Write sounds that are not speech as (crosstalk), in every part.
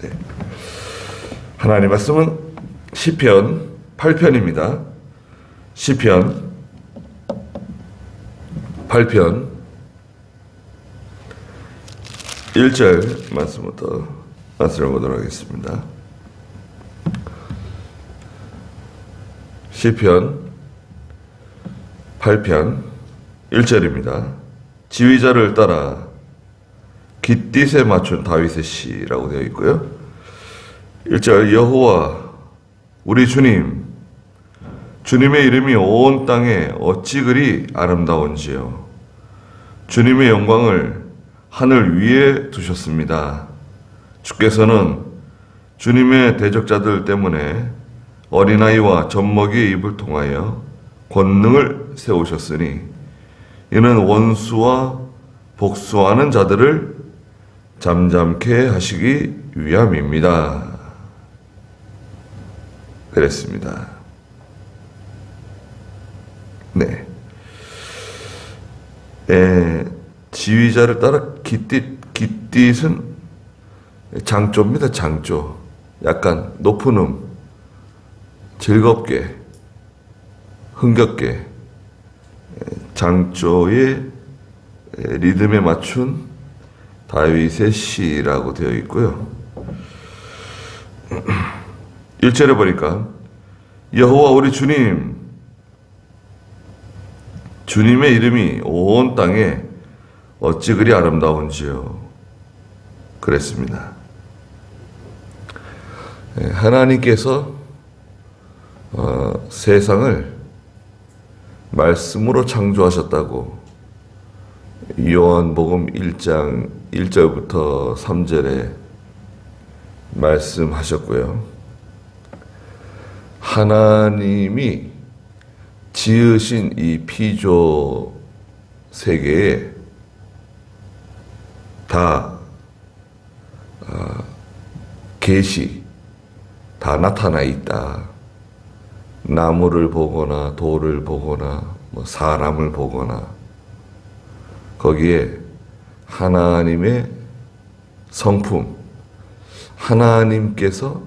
네. 하나님 말씀은 시편 8편입니다. 시편 8편 1절 말씀부터 말씀을 보도록 하겠습니다. 시편 8편 1절입니다. 지휘자를 따라 깃딧에 맞춘 다윗의 시라고 되어 있고요. 1절 여호와 우리 주님 주님의 이름이 온 땅에 어찌 그리 아름다운지요. 주님의 영광을 하늘 위에 두셨습니다. 주께서는 주님의 대적자들 때문에 어린아이와 젖먹이의 입을 통하여 권능을 세우셨으니 이는 원수와 복수하는 자들을 잠잠케 하시기 위함입니다. 그랬습니다. 네. 에, 지휘자를 따라 깃딧, 깃딧은 장조입니다, 장조. 약간 높은 음, 즐겁게, 흥겹게, 에, 장조의 에, 리듬에 맞춘 다윗의 시라고 되어 있고요. 1절에 보니까 여호와 우리 주님 주님의 이름이 온 땅에 어찌 그리 아름다운지요. 그랬습니다. 예, 하나님께서 어, 세상을 말씀으로 창조하셨다고 요한복음 1장 1절부터 3절에 말씀하셨고요. 하나님이 지으신 이 피조 세계에 다 아, 계시 다 나타나 있다. 나무를 보거나 돌을 보거나 뭐 사람을 보거나 거기에 하나님의 성품 하나님께서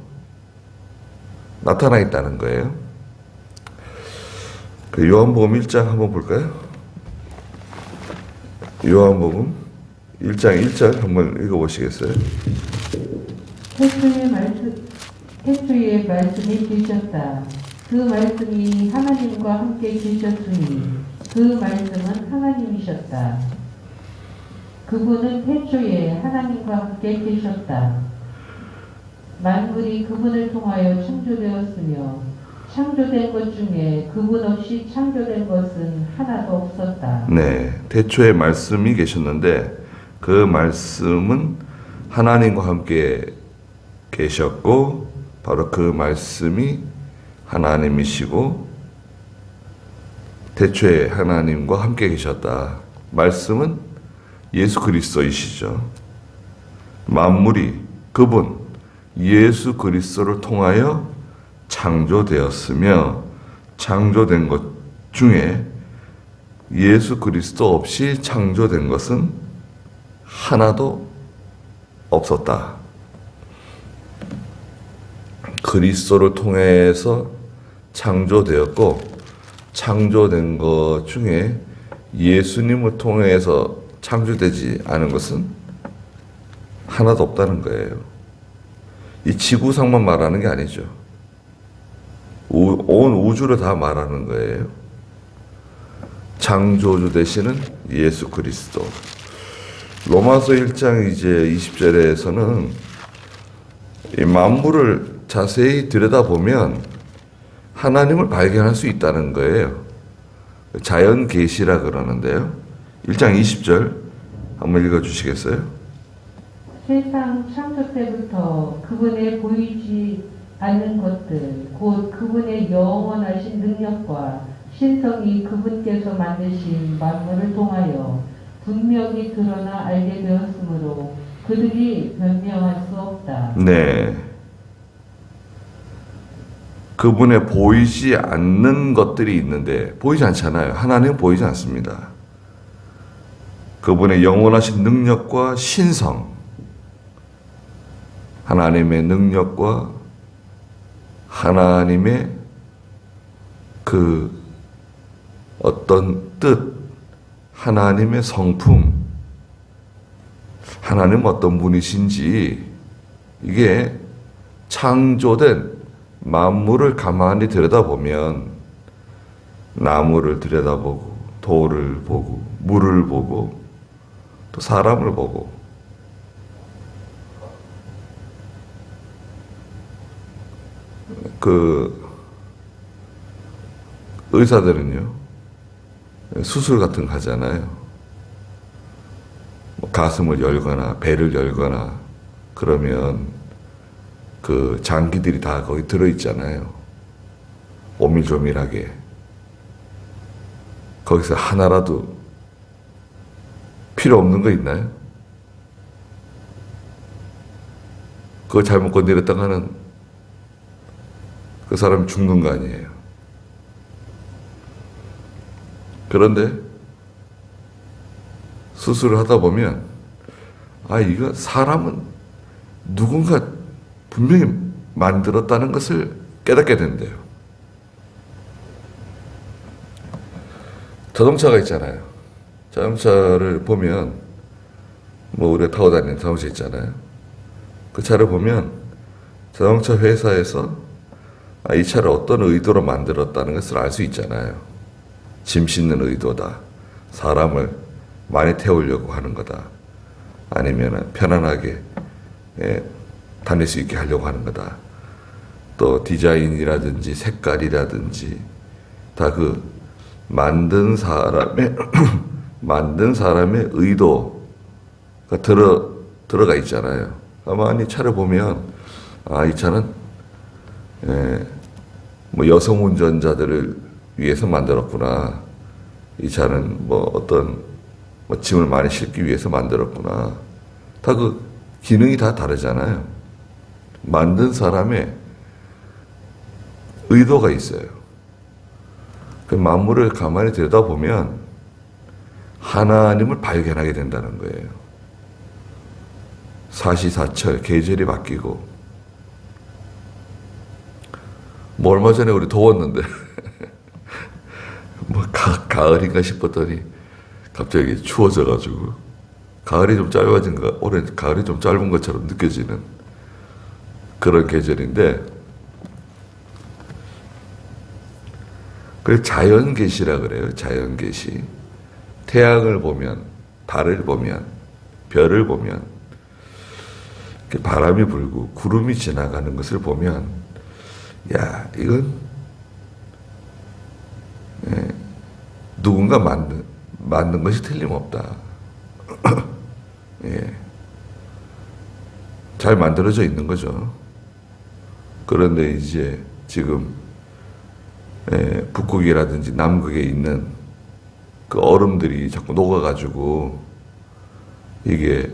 나타나 있다는 거예요. 그 요한복음 1장 한번 볼까요? 요한복음 1장 1절 한번 읽어보시겠어요? 태초에 말씀, 말씀이 계셨다. 그 말씀이 하나님과 함께 계셨으니 그 말씀은 하나님이셨다. 그분은 태초에 하나님과 함께 계셨다. 만물이 그분을 통하여 창조되었으며 창조된 것 중에 그분 없이 창조된 것은 하나도 없었다. 네, 태초에 말씀이 계셨는데 그 말씀은 하나님과 함께 계셨고 바로 그 말씀이 하나님이시고 태초에 하나님과 함께 계셨다. 말씀은 예수 그리스도이시죠. 만물이 그분 예수 그리스도를 통하여 창조되었으며 창조된 것 중에 예수 그리스도 없이 창조된 것은 하나도 없었다. 그리스도를 통해서 창조되었고 창조된 것 중에 예수님을 통해서 창조되지 않은 것은 하나도 없다는 거예요. 이 지구상만 말하는 게 아니죠. 우- 온 우주를 다 말하는 거예요. 창조주 되시는 예수 그리스도. 로마서 1장 이제 20절에서는 이 만물을 자세히 들여다보면 하나님을 발견할 수 있다는 거예요. 자연 계시라 그러는데요. 1장 20절 한번 읽어 주시겠어요? 세상 창조 때부터 그분의 보이지 않는 것들, 곧 그분의 영원하신 능력과 신성이 그분께서 만드신 만물을 통하여 분명히 드러나 알게 되었으므로 그들이 변명할 수 없다. 네. 그분의 보이지 않는 것들이 있는데 보이지 않잖아요. 하나님은 보이지 않습니다. 그분의 영원하신 능력과 신성 하나님의 능력과 하나님의 그 어떤 뜻, 하나님의 성품, 하나님 어떤 분이신지 이게 창조된 만물을 가만히 들여다보면 나무를 들여다보고 돌을 보고 물을 보고 또 사람을 보고 그 의사들은요 수술 같은 거 하잖아요. 뭐 가슴을 열거나 배를 열거나 그러면 그 장기들이 다 거기 들어 있잖아요. 오밀조밀하게 거기서 하나라도 필요 없는 거 있나요? 그거 잘못 건드렸다가는 그 사람이 죽는 거 아니에요. 그런데 수술을 하다 보면 아 이거 사람은 누군가 분명히 만들었다는 것을 깨닫게 된대요. 자동차가 있잖아요. 자동차를 보면 뭐 우리가 타고 다니는 자동차 있잖아요. 그 차를 보면 자동차 회사에서 아, 이 차를 어떤 의도로 만들었다는 것을 알 수 있잖아요. 짐 싣는 의도다. 사람을 많이 태우려고 하는 거다. 아니면 편안하게 예, 다닐 수 있게 하려고 하는 거다. 또 디자인이라든지 색깔이라든지 다 그 만든 사람의 (clears throat) 만든 사람의 의도가 들어 들어가 있잖아요. 이 차를 보면 아 이 차는 예, 뭐 여성 운전자들을 위해서 만들었구나. 이 차는 뭐 어떤 뭐 짐을 많이 싣기 위해서 만들었구나. 다 그 기능이 다 다르잖아요. 만든 사람의 의도가 있어요. 그 만물을 가만히 들여다보면 하나님을 발견하게 된다는 거예요. 사시사철, 계절이 바뀌고. 뭐 얼마 전에 우리 더웠는데, (laughs) 뭐 가, 가을인가 싶었더니 갑자기 추워져 가지고, 가을이 좀 짧아진 거, 올해 가을이 좀 짧은 것처럼 느껴지는 그런 계절인데, 그 자연 계시라 그래요. 자연 계시. 태양을 보면, 달을 보면, 별을 보면, 바람이 불고 구름이 지나가는 것을 보면, 야, 이건 예, 누군가 만든 만든 것이 틀림없다. (clears throat) 예. 잘 만들어져 있는 거죠. 그런데 이제 지금 예, 북극이라든지 남극에 있는 그 얼음들이 자꾸 녹아가지고 이게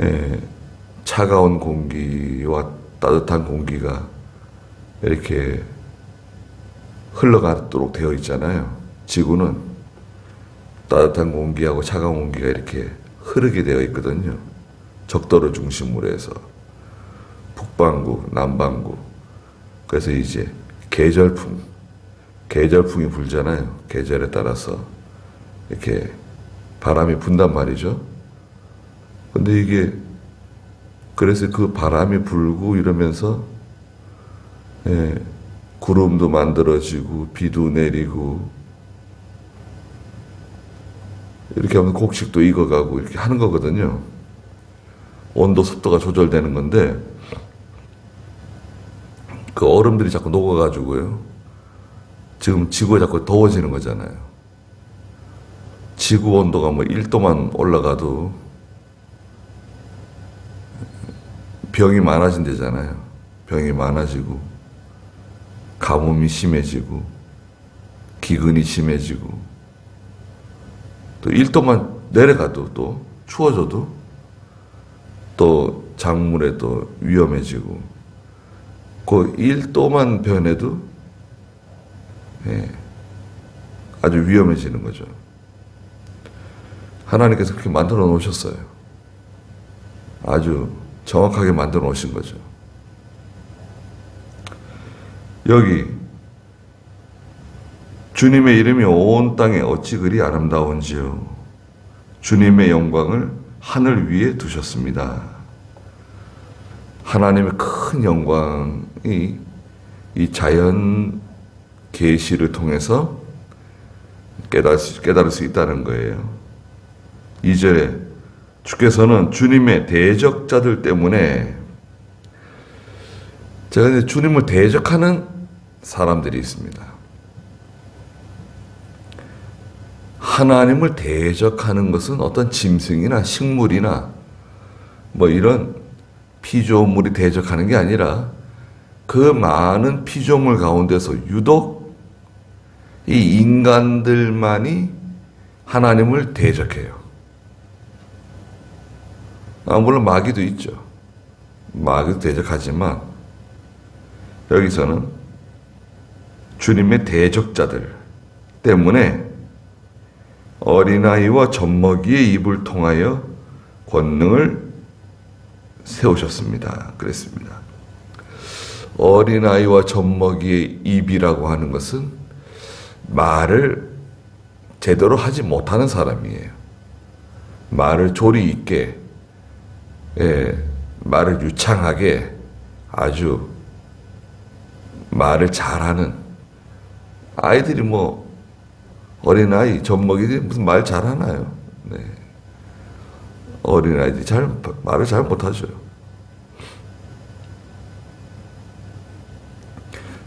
예, 차가운 공기와 따뜻한 공기가 이렇게 흘러가도록 되어 있잖아요. 지구는 따뜻한 공기하고 차가운 공기가 이렇게 흐르게 되어 있거든요. 적도를 중심으로 해서 북반구, 남반구. 그래서 이제 계절풍, 계절풍이 불잖아요. 계절에 따라서 이렇게 바람이 분단 말이죠. 근데 이게 그래서 그 바람이 불고 이러면서 예, 구름도 만들어지고 비도 내리고 이렇게 하면 곡식도 익어가고 이렇게 하는 거거든요. 온도 습도가 조절되는 건데 그 얼음들이 자꾸 녹아가지고요. 지금 지구가 자꾸 더워지는 거잖아요. 지구 온도가 뭐 1도만 올라가도 병이 많아진대잖아요. 병이 많아지고 가뭄이 심해지고 기근이 심해지고 또 1도만 내려가도 또 추워져도 또 작물에 또 위험해지고 그 1도만 변해도 예, 아주 위험해지는 거죠. 하나님께서 그렇게 만들어 놓으셨어요. 아주 정확하게 만들어 놓으신 거죠. 여기 주님의 이름이 온 땅에 어찌 그리 아름다운지요. 주님의 영광을 하늘 위에 두셨습니다. 하나님의 큰 영광이 이 자연 계시를 통해서 깨달을 수, 있다는 거예요. 2절에 주께서는 주님의 대적자들 때문에 제가 이제 주님을 대적하는 사람들이 있습니다. 하나님을 대적하는 것은 어떤 짐승이나 식물이나 뭐 이런 피조물이 대적하는 게 아니라 그 많은 피조물 가운데서 유독 이 인간들만이 하나님을 대적해요. 아, 물론 마귀도 있죠. 마귀도 대적하지만 여기서는 주님의 대적자들 때문에 어린아이와 젖먹이의 입을 통하여 권능을 세우셨습니다. 그랬습니다. 어린아이와 젖먹이의 입이라고 하는 것은 말을 제대로 하지 못하는 사람이에요. 말을 조리 있게, 예, 말을 유창하게 아주 말을 잘하는 아이들이 뭐 어린아이, 젖먹이들이 무슨 말 잘하나요? 네. 어린아이들이 잘, 말을 잘 못하죠.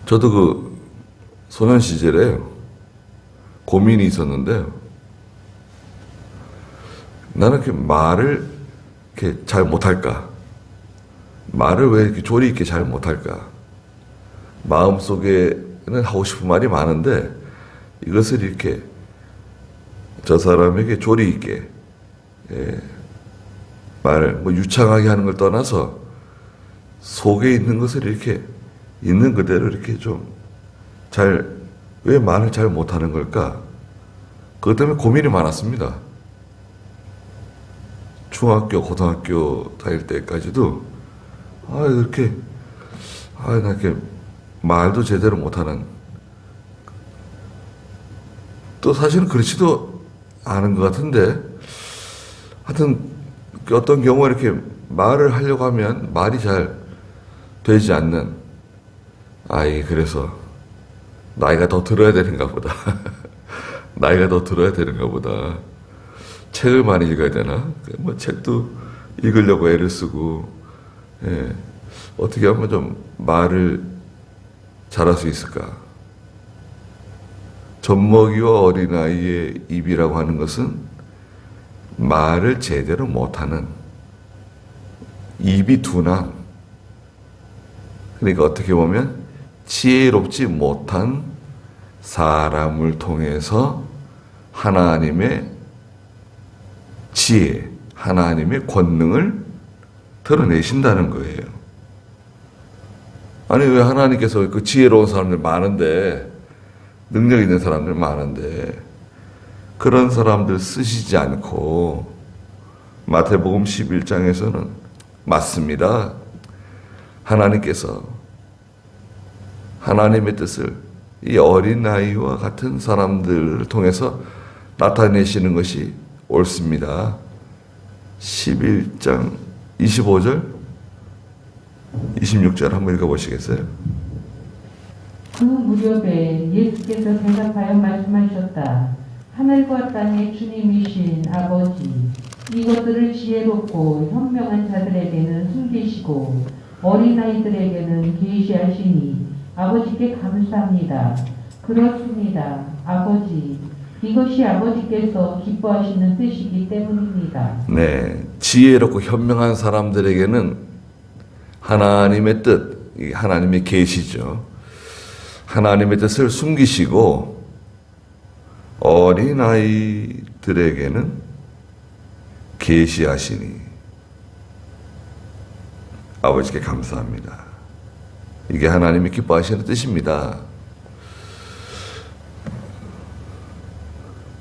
저도 그 소년 시절에 고민이 있었는데요. 나는 이렇게 말을 이렇게 잘 못할까? 말을 왜 이렇게 조리 있게 잘 못할까? 마음속에는 하고 싶은 말이 많은데 이것을 이렇게 저 사람에게 조리 있게 예, 말을 뭐 유창하게 하는 걸 떠나서 속에 있는 것을 이렇게 있는 그대로 이렇게 좀 잘 왜 말을 잘 못하는 걸까? 그것 때문에 고민이 많았습니다. 중학교, 고등학교 다닐 때까지도 아 이렇게 아나 이렇게 말도 제대로 못하는. 또 사실은 그렇지도 않은 것 같은데 하여튼 그 어떤 경우에 이렇게 말을 하려고 하면 말이 잘 되지 않는 아이 그래서 나이가 더 들어야 되는가 보다. (laughs) 나이가 더 들어야 되는가 보다 책을 많이 읽어야 되나 뭐 책도 읽으려고 애를 쓰고 예. 어떻게 하면 좀 말을 잘할 수 있을까 젖먹이와 어린아이의 입이라고 하는 것은 말을 제대로 못하는 입이 둔한 그러니까 어떻게 보면 지혜롭지 못한 사람을 통해서 하나님의 지혜, 하나님의 권능을 드러내신다는 거예요. 아니 왜 하나님께서 그 지혜로운 사람들 많은데 능력 있는 사람들 많은데 그런 사람들 쓰시지 않고 마태복음 11장에서는 맞습니다. 하나님께서 하나님의 뜻을 이 어린아이와 같은 사람들을 통해서 나타내시는 것이 옳습니다. 11장 25절 26절 한번 읽어보시겠어요? 그 무렵에 예수께서 대답하여 말씀하셨다. 하늘과 땅의 주님이신 아버지, 이것들을 지혜롭고 현명한 자들에게는 숨기시고 어린아이들에게는 계시하시니 아버지께 감사합니다. 그렇습니다. 아버지, 이것이 아버지께서 기뻐하시는 뜻이기 때문입니다. 네, 지혜롭고 현명한 사람들에게는 하나님의 뜻, 이 하나님의 계시죠. 하나님의 뜻을 숨기시고 어린 아이들에게는 계시하시니 아버지께 감사합니다. 이게 하나님이 기뻐하시는 뜻입니다.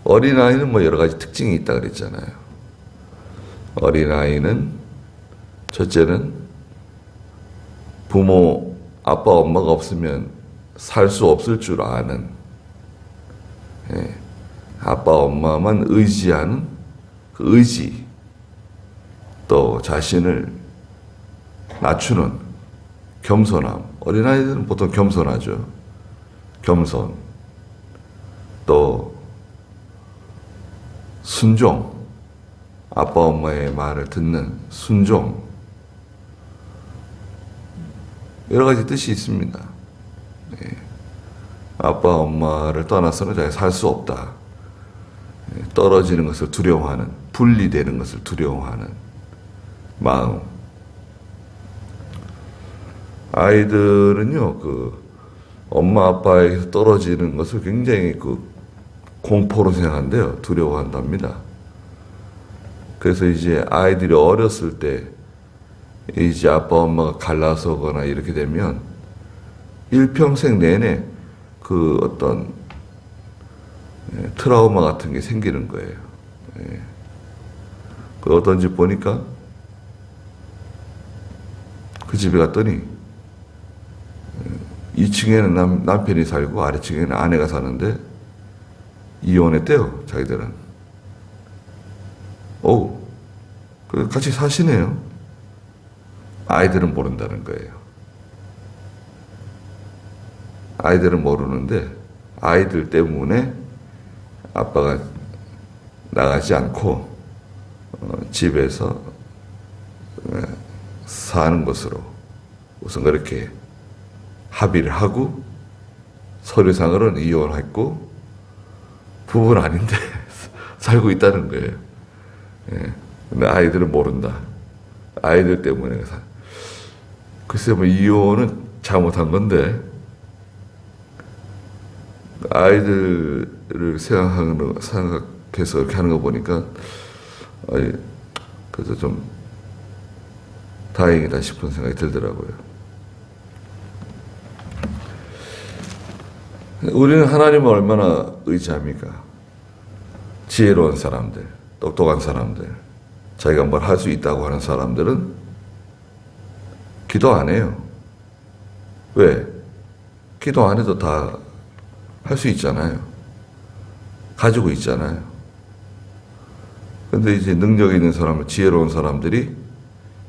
어린아이는 뭐 여러 가지 특징이 있다 그랬잖아요. 어린아이는 첫째는 부모, 아빠, 엄마가 없으면 살 수 없을 줄 아는, 예, 아빠, 엄마만 의지하는 그 의지, 또 자신을 낮추는 겸손함. 어린아이들은 보통 겸손하죠. 겸손. 또 순종. 아빠 엄마의 말을 듣는 순종. 여러 가지 뜻이 있습니다. 예. 아빠 엄마를 떠나서는 자기가 살수 없다. 예, 떨어지는 것을 두려워하는, 분리되는 것을 두려워하는 마음. 아이들은요, 그, 엄마 아빠에게서 떨어지는 것을 굉장히 그 공포로 생각한대요. 두려워한답니다. 그래서 이제 아이들이 어렸을 때 이제 아빠 엄마가 갈라서거나 이렇게 되면 일평생 내내 그 어떤 예, 트라우마 같은 게 생기는 거예요. 예. 그 어떤 집 보니까 그 집에 갔더니 2층에는 남, 남편이 살고 아래층에는 아내가 사는데 이혼했대요, 자기들은. 오, 그 같이 사시네요. 아이들은 모른다는 거예요. 아이들은 모르는데 아이들 때문에 아빠가 나가지 않고 어, 집에서 어, 사는 것으로 우선 그렇게 합의를 하고 서류상으로는 이혼했고 부부는 아닌데 (laughs) 살고 있다는 거예요. 예. 근데 아이들은 모른다. 아이들 때문에 사. 글쎄 뭐 이혼은 잘못한 건데 아이들을 생각하는 거- 생각해서 이렇게 하는 거 보니까 아이, 그래서 좀 다행이다 싶은 생각이 들더라고요. 우리는 하나님을 얼마나 의지합니까? 지혜로운 사람들, 똑똑한 사람들, 자기가 뭘 할 수 있다고 하는 사람들은 기도 안 해요. 왜? 기도 안 해도 다 할 수 있잖아요. 가지고 있잖아요. 근데 이제 능력 있는 사람, 지혜로운 사람들이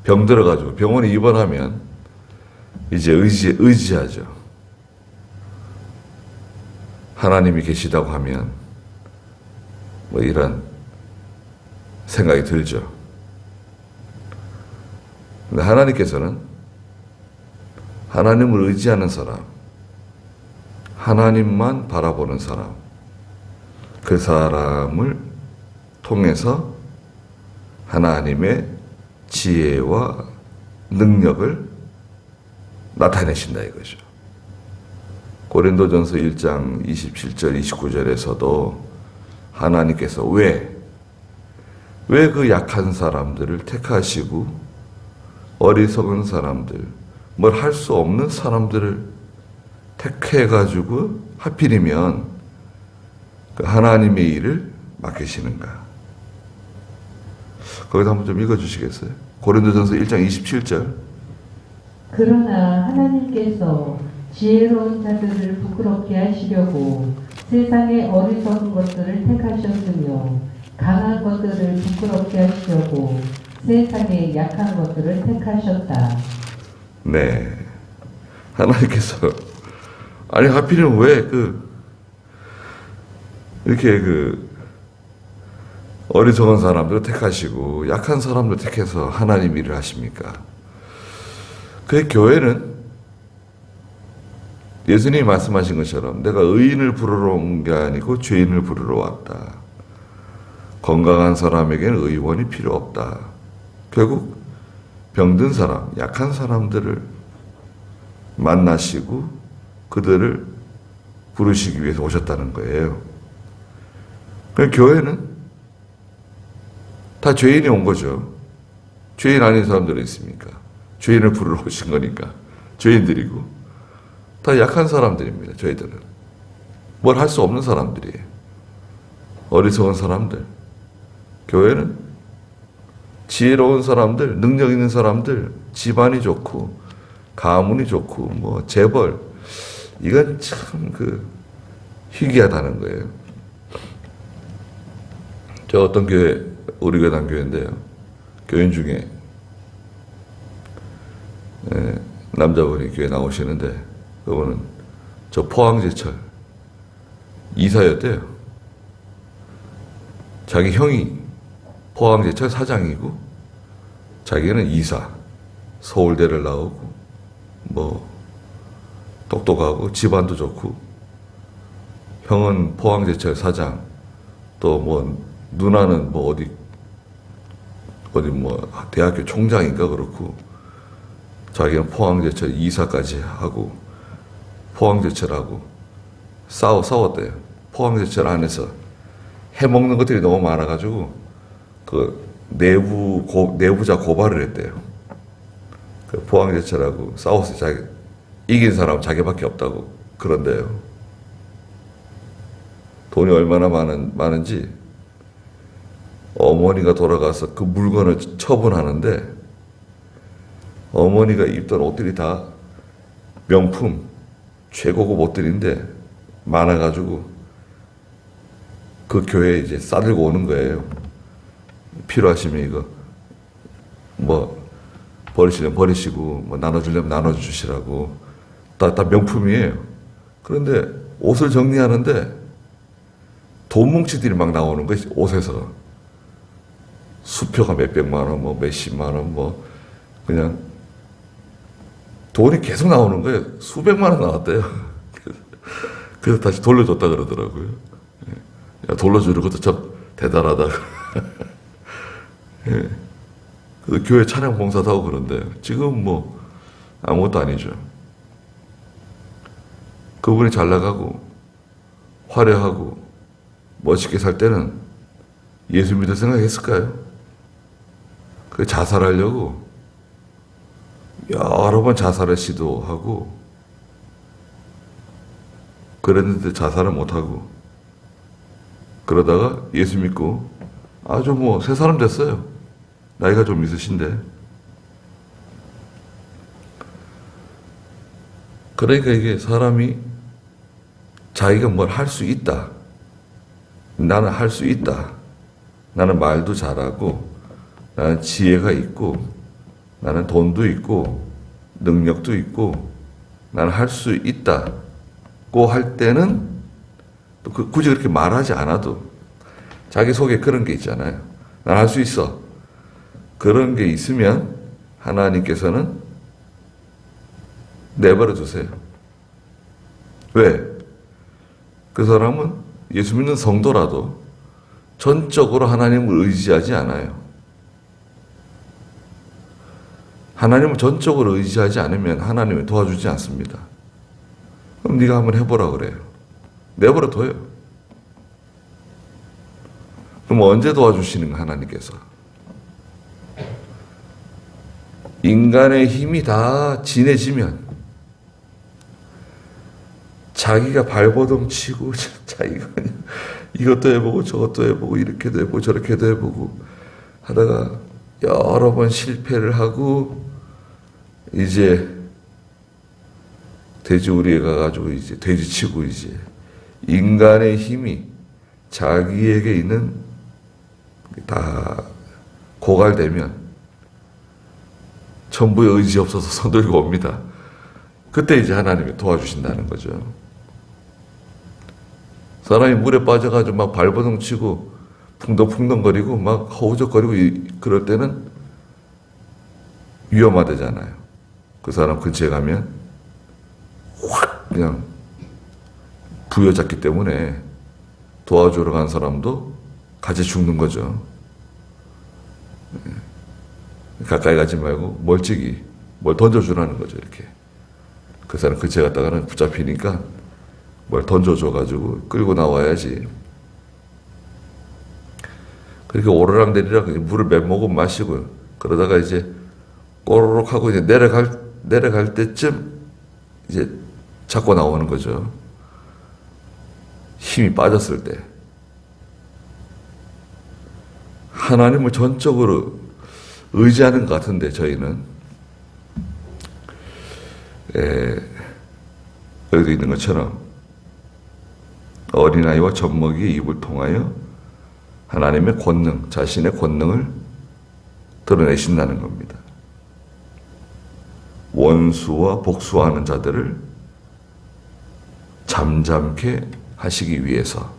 병 들어가지고 병원에 입원하면 이제 의지, 의지하죠. 하나님이 계시다고 하면 뭐 이런 생각이 들죠. 근데 하나님께서는 하나님을 의지하는 사람, 하나님만 바라보는 사람, 그 사람을 통해서 하나님의 지혜와 능력을 나타내신다 이거죠. 고린도전서 1장 27절 29절에서도 하나님께서 왜 왜 그 약한 사람들을 택하시고 어리석은 사람들 뭘 할 수 없는 사람들을 택해 가지고 하필이면 그 하나님의 일을 맡기시는가? 거기서 한번 좀 읽어 주시겠어요? 고린도전서 1장 27절. 그러나 하나님께서 지혜로운 자들을 부끄럽게 하시려고 세상의 어리석은 것들을 택하셨으며 강한 것들을 부끄럽게 하시려고 세상의 약한 것들을 택하셨다. 네. 하나님께서 아니 하필이면 왜 그 이렇게 그 어리석은 사람들을 택하시고 약한 사람들 택해서 하나님 일을 하십니까? 그 교회는 예수님이 말씀하신 것처럼 내가 의인을 부르러 온 게 아니고 죄인을 부르러 왔다. 건강한 사람에게는 의원이 필요 없다. 결국 병든 사람, 약한 사람들을 만나시고 그들을 부르시기 위해서 오셨다는 거예요. 그 교회는 다 죄인이 온 거죠. 죄인 아닌 사람들은 있습니까? 죄인을 부르러 오신 거니까. 죄인들이고. 다 약한 사람들입니다. 저희들은. 뭘 할 수 없는 사람들이에요. 어리석은 사람들. 교회는 지혜로운 사람들, 능력 있는 사람들, 집안이 좋고, 가문이 좋고, 뭐, 재벌. 이건 참 그, 희귀하다는 거예요. 저 어떤 교회, 우리 교회 단교회인데요. 교인 중에, 예, 남자분이 교회 나오시는데, 그분은 저 포항제철 이사였대요. 자기 형이 포항제철 사장이고 자기는 이사 서울대를 나오고 뭐 똑똑하고 집안도 좋고 형은 포항제철 사장 또 뭐 누나는 뭐 어디 어디 뭐 대학교 총장인가 그렇고 자기는 포항제철 이사까지 하고 포항제철하고 싸워 싸웠대요. 포항제철 안에서 해먹는 것들이 너무 많아가지고 그 내부 고, 내부자 고발을 했대요. 그 포항제철하고 싸워서 자기 이긴 사람 자기밖에 없다고 그런데요. 돈이 얼마나 많은 많은지 어머니가 돌아가서 그 물건을 처분하는데 어머니가 입던 옷들이 다 명품 최고급 옷들인데 많아가지고 그 교회에 이제 싸들고 오는 거예요. 필요하시면 이거 뭐 버리시려면 버리시고 뭐 나눠주려면 나눠주시라고 다, 다 명품이에요. 그런데 옷을 정리하는데 돈 뭉치들이 막 나오는 거예요. 옷에서 수표가 몇 백만 원, 뭐 몇십만 원, 뭐 그냥 돈이 계속 나오는 거예요. 수백만 원 나왔대요. (laughs) 그래서 다시 돌려줬다 그러더라고요. 야, 돌려주는 것도 참 대단하다. (laughs) 예. 그 교회 찬양 봉사도 하고 그런데 지금 뭐 아무것도 아니죠. 그분이 잘 나가고 화려하고 멋있게 살 때는 예수 믿을 생각했을까요? 그 자살하려고 여러 번 자살을 시도하고 그랬는데 자살을 못하고 그러다가 예수 믿고 아주 뭐 새 사람 됐어요. 나이가 좀 있으신데. 그러니까 이게 사람이 자기가 뭘 할 수 있다. 나는 할 수 있다. 나는 말도 잘하고, 나는 지혜가 있고, 나는 돈도 있고, 능력도 있고, 나는 할 수 있다고 할 때는 또 그- 굳이 그렇게 말하지 않아도 자기 속에 그런 게 있잖아요. 난 할 수 있어. 그런 게 있으면 하나님께서는 내버려 두세요. 왜? 그 사람은 예수 믿는 성도라도 전적으로 하나님을 의지하지 않아요. 하나님을 전적으로 의지하지 않으면 하나님이 도와주지 않습니다. 그럼 네가 한번 해보라 그래요. 내버려 둬요. 그럼 언제 도와주시는 거 하나님께서? 인간의 힘이 다 진해지면 자기가 발버둥 치고 (laughs) 자기가 이것도 해보고 저것도 해보고 이렇게도 해보고 저렇게도 해보고 하다가 여러 번 실패를 하고 이제 돼지 우리에 가가지고 이제 돼지 치고 이제 인간의 힘이 자기에게 있는 다 고갈되면 전부의 의지 없어서 (laughs) 손 들고 옵니다. 그때 이제 하나님이 도와주신다는 거죠. 사람이 물에 빠져가지고 막 발버둥 치고 풍덩풍덩거리고 막 허우적거리고 이- 그럴 때는 위험하대잖아요. 그 사람 근처에 가면 확 그냥 부여잡기 때문에 도와주러 간 사람도 같이 죽는 거죠. 예. 가까이 가지 말고 멀찍이 뭘 던져주라는 거죠 이렇게. 그 사람 근처에 갔다가는 붙잡히니까 뭘 던져줘가지고 끌고 나와야지. 그렇게 오르락 내리락 물을 몇 모금 마시고 그러다가 이제 꼬르륵 하고 이제 내려갈 내려갈 때쯤 이제 잡고 나오는 거죠. 힘이 빠졌을 때 하나님을 전적으로 의지하는 것 같은데 저희는 에, 여기도 있는 것처럼 어린아이와 젖먹이의 입을 통하여 하나님의 권능, 자신의 권능을 드러내신다는 겁니다. 원수와 복수하는 자들을 잠잠케 하시기 위해서.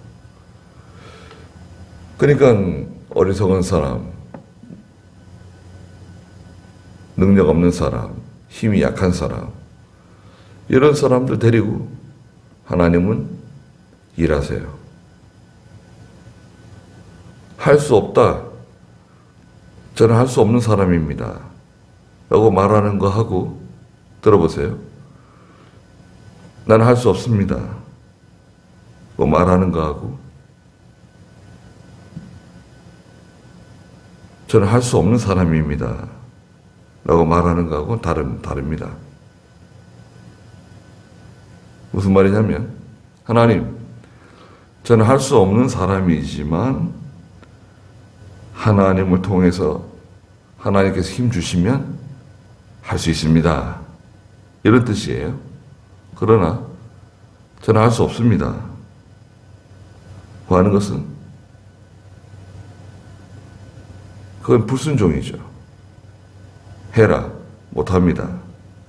그러니까 어리석은 사람, 능력 없는 사람, 힘이 약한 사람, 이런 사람들 데리고 하나님은 일하세요. 할 수 없다. 저는 할 수 없는 사람입니다. 라고 말하는 거 하고 들어보세요. 나는 할 수 없습니다. 뭐 말하는 거 하고 저는 할 수 없는 사람입니다. 라고 말하는 거하고는 다른, 다릅니다. 무슨 말이냐면, 하나님, 저는 할 수 없는 사람이지만, 하나님을 통해서 하나님께서 힘 주시면 할 수 있습니다. 이런 뜻이에요. 그러나, 저는 할 수 없습니다. 구하는 것은, 그건 불순종이죠. 해라, 못합니다.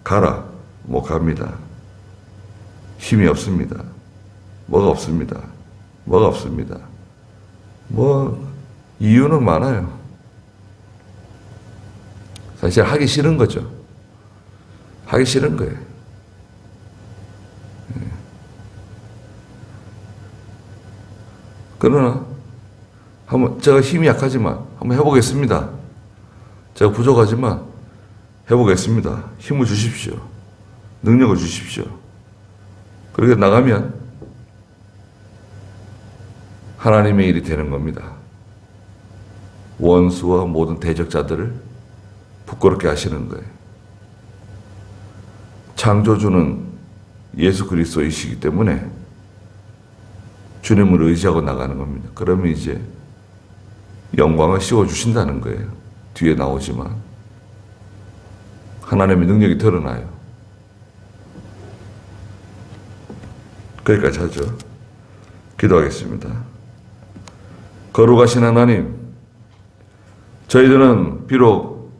가라, 못 갑니다. 힘이 없습니다. 뭐가 없습니다. 뭐가 없습니다. 뭐, 이유는 많아요. 사실 하기 싫은 거죠. 하기 싫은 거예요. 예. 그러나, 한번, 제가 힘이 약하지만, 한번 해보겠습니다. 제가 부족하지만, 해보겠습니다. 힘을 주십시오. 능력을 주십시오. 그렇게 나가면 하나님의 일이 되는 겁니다. 원수와 모든 대적자들을 부끄럽게 하시는 거예요. 창조주는 예수 그리스도이시기 때문에 주님을 의지하고 나가는 겁니다. 그러면 이제 영광을 씌워 주신다는 거예요. 뒤에 나오지만 하나님의 능력이 드러나요. 거기까지 하죠. 기도하겠습니다. 거룩하신 하나님, 저희들은 비록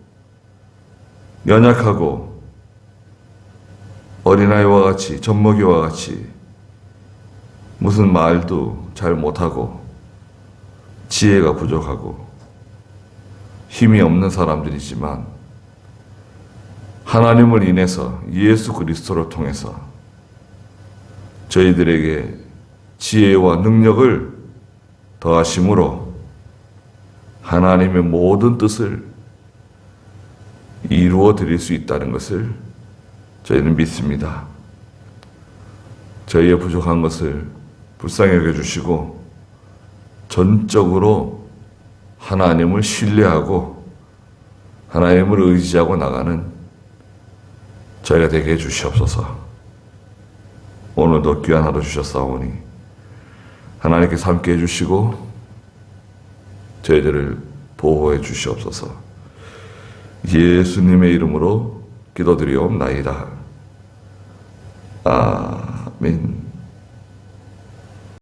연약하고 어린아이와 같이, 젖먹이와 같이 무슨 말도 잘 못하고 지혜가 부족하고 힘이 없는 사람들이지만 하나님을 인해서 예수 그리스도를 통해서 저희들에게 지혜와 능력을 더하심으로 하나님의 모든 뜻을 이루어 드릴 수 있다는 것을 저희는 믿습니다. 저희의 부족한 것을 불쌍히 여겨주시고 전적으로 하나님을 신뢰하고 하나님을 의지하고 나가는 저희가 되게 해주시옵소서. 오늘도 귀한 하루 주셨사오니 하나님께서 함께 해주시고 저희들을 보호해 주시옵소서. 예수님의 이름으로 기도드리옵나이다. 아멘.